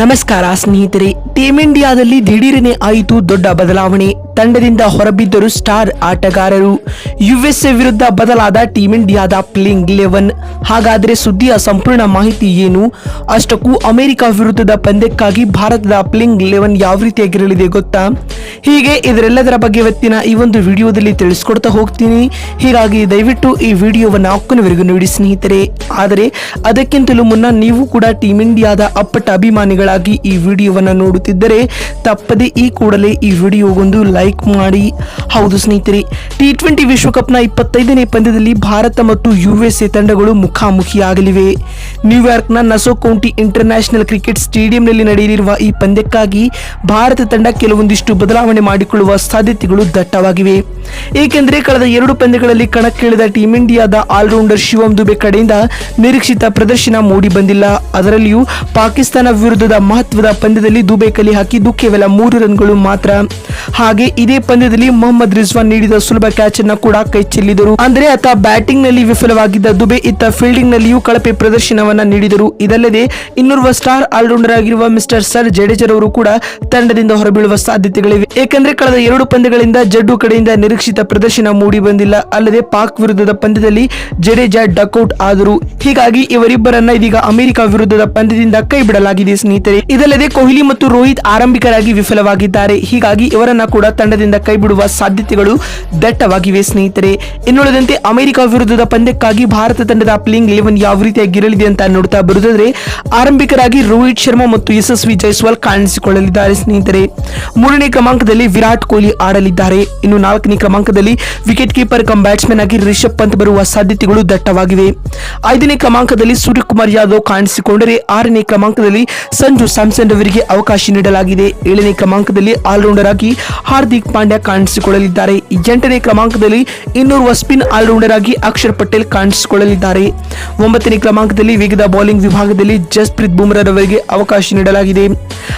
ನಮಸ್ಕಾರ ಸ್ನೇಹಿತರೆ ಟೀಮ್ ಇಂಡಿಯಾದಲ್ಲಿ ದಿಢೀರನೆ ಆಯಿತು ದೊಡ್ಡ ಬದಲಾವಣೆ. ತಂಡದಿಂದ ಹೊರಬಿದ್ದರು ಸ್ಟಾರ್ ಆಟಗಾರರು ಯುಎಸ್ಎ ವಿರುದ್ಧ ಬದಲಾದ ಟೀಂ ಇಂಡಿಯಾದ ಪ್ಲೇಯಿಂಗ್ ಲೆವೆನ್ ಹಾಗಾದರೆ ಸುದ್ದಿಯ ಸಂಪೂರ್ಣ ಮಾಹಿತಿ ಏನು? ಅಷ್ಟಕ್ಕೂ ಅಮೆರಿಕ ವಿರುದ್ಧದ ಪಂದ್ಯಕ್ಕಾಗಿ ಭಾರತದ ಪ್ಲೇಯಿಂಗ್ ಲೆವೆನ್ ಯಾವ ರೀತಿಯಾಗಿರಲಿದೆ ಗೊತ್ತಾ? ಹೀಗೆ ಇದರೆಲ್ಲದರ ಬಗ್ಗೆ ಇವತ್ತಿನ ಈ ಒಂದು ವಿಡಿಯೋದಲ್ಲಿ ತಿಳಿಸ್ಕೊಡ್ತಾ ಹೋಗ್ತೀನಿ. ಹೀಗಾಗಿ ದಯವಿಟ್ಟು ಈ ವಿಡಿಯೋವನ್ನು ಕೊನೆವರೆಗೂ ನೋಡಿ ಸ್ನೇಹಿತರೆ. ಆದರೆ ಅದಕ್ಕಿಂತಲೂ ಮುನ್ನ ನೀವು ಕೂಡ ಟೀಂ ಇಂಡಿಯಾದ ಅಪ್ಪಟ ಅಭಿಮಾನಿಗಳಾಗಿ ಈ ವಿಡಿಯೋವನ್ನು ನೋಡುತ್ತಿದ್ದರೆ ತಪ್ಪದೆ ಈ ಕೂಡಲೇ ಈ ವಿಡಿಯೋಗೊಂದು ಲೈಕ್ ಮಾಡಿ. ಹೌದು ಸ್ನೇಹಿತರೆ ಟಿ ಟ್ವೆಂಟಿ ವಿಶ್ವಕಪ್ನ ಇಪ್ಪತ್ತೈದನೇ ಪಂದ್ಯದಲ್ಲಿ ಭಾರತ ಮತ್ತು ಯುಎಸ್ಎ ತಂಡಗಳು ಮುಖಾಮುಖಿಯಾಗಲಿವೆ. ನ್ಯೂಯಾರ್ಕ್ನ ನಸೋ ಕೌಂಟಿ ಇಂಟರ್ನ್ಯಾಷನಲ್ ಕ್ರಿಕೆಟ್ ಸ್ಟೇಡಿಯಂನಲ್ಲಿ ನಡೆಯಲಿರುವ ಈ ಪಂದ್ಯಕ್ಕಾಗಿ ಭಾರತ ತಂಡ ಕೆಲವೊಂದಿಷ್ಟು ಬದಲಾವಣೆ ಮಾಡಿಕೊಳ್ಳುವ ಸಾಧ್ಯತೆಗಳು ದಟ್ಟವಾಗಿವೆ. ಏಕೆಂದರೆ ಕಳೆದ ಎರಡು ಪಂದ್ಯಗಳಲ್ಲಿ ಕಣಕ್ಕಿಳಿದ ಟೀಂ ಇಂಡಿಯಾದ ಆಲ್ರೌಂಡರ್ ಶಿವಂ ದುಬೆ ಕಡೆಯಿಂದ ನಿರೀಕ್ಷಿತ ಪ್ರದರ್ಶನ ಮೂಡಿ ಬಂದಿಲ್ಲ. ಅದರಲ್ಲಿಯೂ ಪಾಕಿಸ್ತಾನ ವಿರುದ್ಧದ ಮಹತ್ವದ ಪಂದ್ಯದಲ್ಲಿ ದುಬೆ ಕಲಿ ಹಾಕಿದ್ದು ಕೇವಲ ಮೂರು ರನ್ಗಳು ಮಾತ್ರ. ಹಾಗೆ ಇದೇ ಪಂದ್ಯದಲ್ಲಿ ಮೊಹಮ್ಮದ್ ರಿಜ್ವಾನ್ ನೀಡಿದ ಸುಲಭ ಕ್ಯಾಚ್ ಅನ್ನು ಕೂಡ ಕೈ ಚೆಲ್ಲಿದರು. ಅಂದ್ರೆ ಆತ ಬ್ಯಾಟಿಂಗ್ನಲ್ಲಿ ವಿಫಲವಾಗಿದ್ದ ದುಬೆ ಇತ್ತ ಫೀಲ್ಡಿಂಗ್ ನಲ್ಲಿಯೂ ಕಳಪೆ ಪ್ರದರ್ಶನವನ್ನ ನೀಡಿದರು. ಇದಲ್ಲದೆ ಇನ್ನೋರ್ವ ಸ್ಟಾರ್ ಆಲ್ರೌಂಡರ್ ಆಗಿರುವ ಮಿಸ್ಟರ್ ಸರ್ ಜಡೇಜರವರು ಕೂಡ ತಂಡದಿಂದ ಹೊರಬೀಳುವ ಸಾಧ್ಯತೆಗಳಿವೆ. ಏಕೆಂದ್ರೆ ಕಳೆದ ಎರಡು ಪಂದ್ಯಗಳಿಂದ ಜಡ್ಡು ಕಡೆಯಿಂದ ನಿರೀಕ್ಷಿತ ಪ್ರದರ್ಶನ ಮೂಡಿ ಬಂದಿಲ್ಲ. ಅಲ್ಲದೆ ಪಾಕ್ ವಿರುದ್ಧದ ಪಂದ್ಯದಲ್ಲಿ ಜಡೇಜಾ ಡಕ್ಔಟ್ ಆದರು. ಹೀಗಾಗಿ ಇವರಿಬ್ಬರನ್ನ ಇದೀಗ ಅಮೆರಿಕ ವಿರುದ್ಧದ ಪಂದ್ಯದಿಂದ ಕೈ ಬಿಡಲಾಗಿದೆ ಸ್ನೇಹಿತರೆ. ಇದಲ್ಲದೆ ಕೊಹ್ಲಿ ಮತ್ತು ರೋಹಿತ್ ಆರಂಭಿಕರಾಗಿ ವಿಫಲವಾಗಿದ್ದಾರೆ. ಹೀಗಾಗಿ ಇವರನ್ನ ಕೂಡ ತಂಡದಿಂದ ಕೈಬಿಡುವ ಸಾಧ್ಯತೆಗಳು ದಟ್ಟವಾಗಿವೆ, ಸ್ನೇಹಿತರೆ. ಇನ್ನುಳಿದಂತೆ ಅಮೆರಿಕ ವಿರುದ್ಧದ ಪಂದ್ಯಕ್ಕಾಗಿ ಭಾರತ ತಂಡದ ಪ್ಲೇಯಿಂಗ್ ಲೆವೆನ್ ಯಾವ ರೀತಿಯಾಗಿರಲಿದೆ ಅಂತ ನೋಡ್ತಾ ಬರುವುದಾದ್ರೆ, ಆರಂಭಿಕರಾಗಿ ರೋಹಿತ್ ಶರ್ಮಾ ಮತ್ತು ಯಶಸ್ವಿ ಜೈಸ್ವಾಲ್ ಕಾಣಿಸಿಕೊಳ್ಳಲಿದ್ದಾರೆ, ಸ್ನೇಹಿತರೆ. ಮೂರನೇ ಕ್ರಮಾಂಕದಲ್ಲಿ ವಿರಾಟ್ ಕೊಹ್ಲಿ ಆಡಲಿದ್ದಾರೆ. ಇನ್ನು ನಾಲ್ಕನೇ ಕ್ರಮಾಂಕದಲ್ಲಿ ವಿಕೆಟ್ ಕೀಪರ್ ಕಮ್ ಬ್ಯಾಟ್ಸ್ಮನ್ ಆಗಿ ರಿಷಬ್ ಪಂತ್ ಬರುವ ಸಾಧ್ಯತೆಗಳು ದಟ್ಟವಾಗಿವೆ. ಐದನೇ ಕ್ರಮಾಂಕದಲ್ಲಿ ಸೂರ್ಯಕುಮಾರ್ ಯಾದವ್ ಕಾಣಿಸಿಕೊಂಡರೆ, ಆರನೇ ಕ್ರಮಾಂಕದಲ್ಲಿ ಸಂಜು ಸ್ಯಾಮ್ಸನ್ ಅವರಿಗೆ ಅವಕಾಶ ನೀಡಲಾಗಿದೆ. ಏಳನೇ ಕ್ರಮಾಂಕದಲ್ಲಿ ಆಲ್ರೌಂಡರ್ ಆಗಿ ಹಾರ್ದಿಕ್ ಪಾಂಡ್ಯ ಕಾಣಿಸಿಕೊಳ್ಳಲಿದ್ದಾರೆ. ಎಂಟನೇ ಕ್ರಮಾಂಕದಲ್ಲಿ ಇನ್ನೂರುವ ಸ್ಪಿನ್ ಆಲ್ರೌಂಡರ್ ಆಗಿ ಅಕ್ಷರ್ ಪಟೇಲ್ ಕಾಣಿಸಿಕೊಳ್ಳಲಿದ್ದಾರೆ. ಒಂಬತ್ತನೇ ಕ್ರಮಾಂಕದಲ್ಲಿ ವೇಗದ ಬೌಲಿಂಗ್ ವಿಭಾಗದಲ್ಲಿ ಜಸ್ಪ್ರೀತ್ ಬುಮ್ರಾರವರಿಗೆ ಅವಕಾಶ ನೀಡಲಾಗಿದೆ.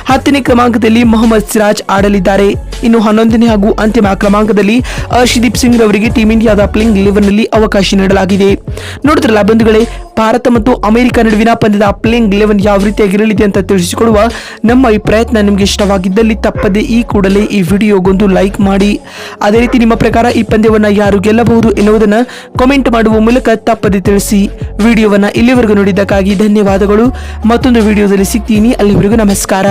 ಹತ್ತನೇ ಕ್ರಮಾಂಕದಲ್ಲಿ ಮೊಹಮ್ಮದ್ ಸಿರಾಜ್ ಆಡಲಿದ್ದಾರೆ. ಇನ್ನು ಹನ್ನೊಂದನೇ ಹಾಗೂ ಅಂತಿಮ ಕ್ರಮಾಂಕದಲ್ಲಿ ಅರ್ಷದೀಪ್ ಸಿಂಗ್ ರವರಿಗೆ ಟೀಂ ಇಂಡಿಯಾದ ಪ್ಲೇಯಿಂಗ್ ಲೆವೆನ್ನಲ್ಲಿ ಅವಕಾಶ ನೀಡಲಾಗಿದೆ. ನೋಡಿದ್ರಲ್ಲ ಬಂಧುಗಳೇ, ಭಾರತ ಮತ್ತು ಅಮೆರಿಕ ನಡುವಿನ ಪಂದ್ಯದ ಪ್ಲೇಯಿಂಗ್ ಲೆವೆನ್ ಯಾವ ರೀತಿಯಾಗಿರಲಿದೆ ಅಂತ ತಿಳಿಸಿಕೊಡುವ ನಮ್ಮ ಈ ಪ್ರಯತ್ನ ನಿಮಗೆ ಇಷ್ಟವಾಗಿದ್ದಲ್ಲಿ ತಪ್ಪದೆ ಈ ಕೂಡಲೇ ಈ ವಿಡಿಯೋಗೊಂದು ಲೈಕ್ ಮಾಡಿ. ಅದೇ ರೀತಿ ನಿಮ್ಮ ಪ್ರಕಾರ ಈ ಪಂದ್ಯವನ್ನು ಯಾರು ಗೆಲ್ಲಬಹುದು ಎನ್ನುವುದನ್ನು ಕಮೆಂಟ್ ಮಾಡುವ ಮೂಲಕ ತಪ್ಪದೆ ತಿಳಿಸಿ. ವಿಡಿಯೋವನ್ನು ಇಲ್ಲಿವರೆಗೂ ನೋಡಿದ್ದಕ್ಕಾಗಿ ಧನ್ಯವಾದಗಳು. ಮತ್ತೊಂದು ವಿಡಿಯೋದಲ್ಲಿ ಸಿಗ್ತೀನಿ. ಅಲ್ಲಿವರೆಗೂ ನಮಸ್ಕಾರ.